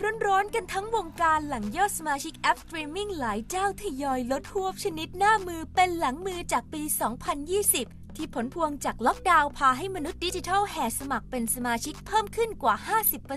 ร้อนๆ กันทั้งวงการหลังยอดสมาชิกแอปสตรีมมิ่งหลายเจ้าทยอยลดหวบชนิดหน้ามือเป็นหลังมือจากปี 2020 ที่ผลพวงจากล็อกดาวน์พาให้มนุษย์ดิจิทัลแห่สมัครเป็นสมาชิกเพิ่มขึ้นกว่า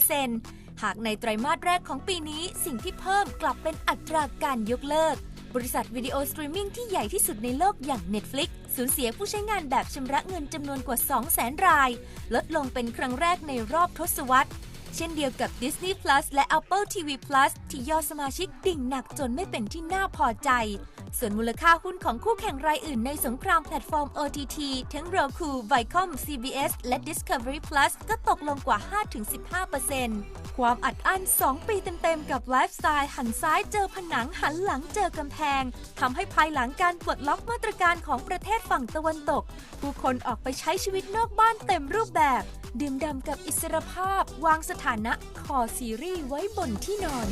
50%หากในไตรมาสแรกของปีนี้สิ่งที่เพิ่มกลับเป็นอัตราการยกเลิก บริษัทวิดีโอสตรีมมิ่งที่ใหญ่ที่สุดในโลกอย่าง Netflix สูญเสียผู้ใช้งานแบบชำระเงินจำนวนกว่า 200,000 ราย ลดลงเป็นครั้งแรกในรอบทศวรรษ เช่นเดียวกับ Disney Plus และ Apple TV Plus ที่ยอดสมาชิกดิ่งหนักจนไม่เป็นที่น่าพอใจ ส่วนมูลค่าหุ้นของคู่แข่งรายอื่นในสงครามแพลตฟอร์ม OTT ทั้ง Roku, Viacom, CBS และ Discovery Plus ก็ตกลงกว่า 5-15%ความอัดอั้น 2 ปีเต็มๆ กับไลฟ์สไตล์หันซ้ายเจอผนังหันหลังเจอกำแพงทำให้ภายหลังการปลดล็อกมาตรการของประเทศฝั่งตะวันตก ผู้คนออกไปใช้ชีวิตนอกบ้านเต็มรูปแบบ ดื่มด่ำกับอิสรภาพ วางสถานะคอซีรีส์ไว้บนที่นอน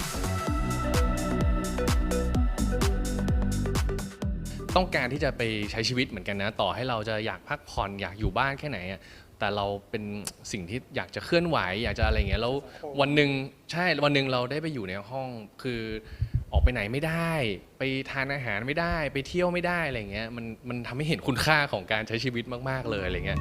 ต้องการที่จะไปใช้ชีวิตเหมือนกันนะ ต่อให้เราจะอยากพักผ่อนอยากอยู่บ้านแค่ไหนอะแต่เราเป็นสิ่งที่อยากจะเคลื่อนไหว อยากจะอะไรเงี้ยแล้ววันหนึ่งใช่วันหนึ่งเราได้ไปอยู่ในห้องคือออกไปไหนไม่ได้ ไปทานอาหารไม่ได้ ไปเที่ยวไม่ได้อะไรเงี้ยมันมันทำให้เห็นคุณค่าของการใช้ชีวิตมาก ๆ เลยอะไรเงี้ย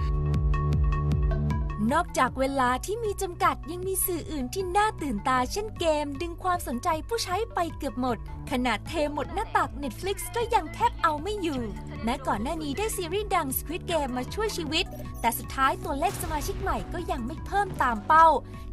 นอกจากเวลาที่มีจำกัดยังมีสื่ออื่นที่น่าตื่นตา เช่นเกม ดึงความสนใจผู้ใช้ไปเกือบหมด ขนาดเทหมดหน้าตัก Netflix ก็ยังแทบเอาไม่อยู่ แม้ก่อนหน้านี้ได้ซีรีส์ดัง Squid Game มาช่วยชีวิต แต่สุดท้ายตัวเลขสมาชิกใหม่ก็ยังไม่เพิ่มตามเป้า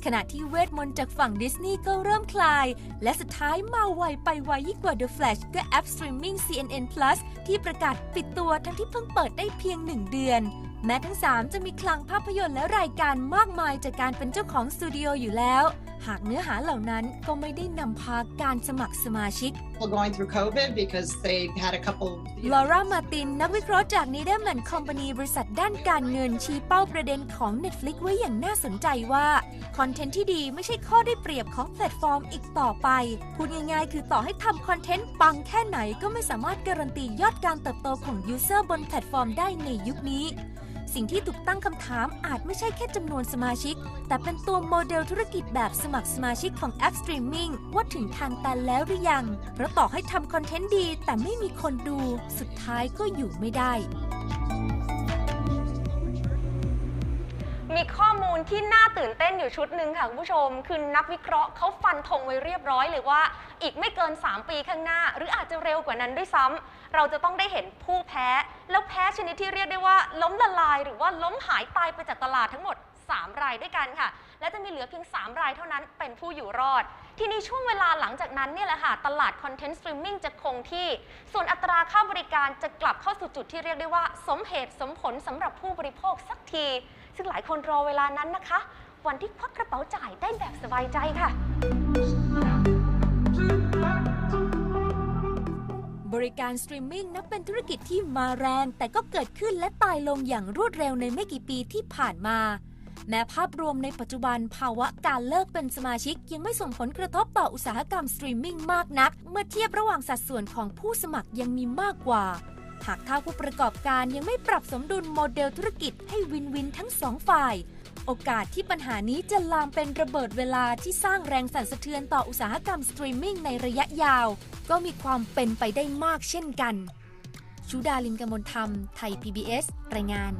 ขณะที่เวทมนต์จากฝั่งดิสนีย์ก็เริ่มคลาย และสุดท้ายมาไวไปไวยิ่งกว่า The Flash ก็แอปสตรีมมิ่ง CNN Plus ที่ประกาศปิดตัวทั้งที่เพิ่งเปิดได้เพียงหนึ่งเดือน แม้ทั้ง 3 จะมีคลังภาพยนตร์และรายการมากมายจากการเป็นเจ้าของสตูดิโออยู่แล้ว หากเนื้อหาเหล่านั้นก็ไม่ได้นำพาการสมัครสมาชิก people going through COVID because they had a couple. ลอร่ามาตินนักวิเคราะห์จาก n e เด r ร์แมนคอมพานีบริษัทด้านการเงินชี้เป้าประเด็นของ Netflix ไว้อย่างน่าสนใจว่า คอนเทนต์ที่ดีไม่ใช่ข้อได้เปรียบของแพลตฟอร์มอีกต่อไป พูดง่ายๆ คือต่อให้ทำคอนเทนต์ปังแค่ไหนก็ไม่สามารถการันตียอดการเติบโตของยูเซอร์บนแพลตฟอร์มได้ในยุคนี้ สิ่งที่ถูกตั้งคำถามอาจไม่ใช่แค่จำนวนสมาชิก แต่เป็นตัวโมเดลธุรกิจแบบสมัครสมาชิกของแอปสตรีมมิ่งว่าถึงทางตันแล้วหรือยัง เพราะต่อให้ทำคอนเทนต์ดี แต่ไม่มีคนดู สุดท้ายก็อยู่ไม่ได้ มีข้อมูลที่น่าตื่นเต้นอยู่ชุดหนึ่งค่ะคุณผู้ชม คือนักวิเคราะห์เขาฟันธงไว้เรียบร้อยเลยว่า อีกไม่เกิน 3 ปีข้างหน้า หรืออาจจะเร็วกว่านั้นด้วยซ้ำ เราจะต้องได้เห็นผู้แพ้ แล้วแพ้ชนิดที่เรียกได้ว่า ล้มละลาย หรือว่าล้มหายตายไปจากตลาดทั้งหมด 3 รายด้วยกันค่ะ และจะมีเหลือเพียง 3 รายเท่านั้นเป็นผู้อยู่รอด ทีนี้ช่วงเวลาหลังจากนั้นเนี่ยแหละค่ะ ตลาดคอนเทนต์สตรีมมิ่งจะคงที่ ส่วนอัตราค่าบริการจะกลับเข้าสู่จุดที่เรียกได้ว่า สมเหตุสมผลสำหรับผู้บริโภคสักที ซึ่งหลายคนรอเวลานั้นนะคะ วันที่ควักกระเป๋าจ่ายได้แบบสบายใจค่ะ บริการสตรีมมิ่งนับเป็นธุรกิจที่มาแรง แต่ก็เกิดขึ้นและตายลงอย่างรวดเร็วในไม่กี่ปีที่ผ่านมา แม้ภาพรวมในปัจจุบันภาวะการเลิกเป็นสมาชิก ยังไม่ส่งผลกระทบต่ออุตสาหกรรมสตรีมมิ่งมากนัก เมื่อเทียบระหว่างสัดส่วนของผู้สมัครยังมีมากกว่า หากถ้าผู้ประกอบการยังไม่ปรับสมดุลโมเดลธุรกิจให้วินวินทั้งสองฝ่าย โอกาสที่ปัญหานี้จะลามเป็นระเบิดเวลาที่สร้างแรงสั่นสะเทือนต่ออุตสาหกรรมสตรีมมิ่งในระยะยาว ก็มีความเป็นไปได้มากเช่นกันชูดาลินกมลธรรม ไทย PBS รายงาน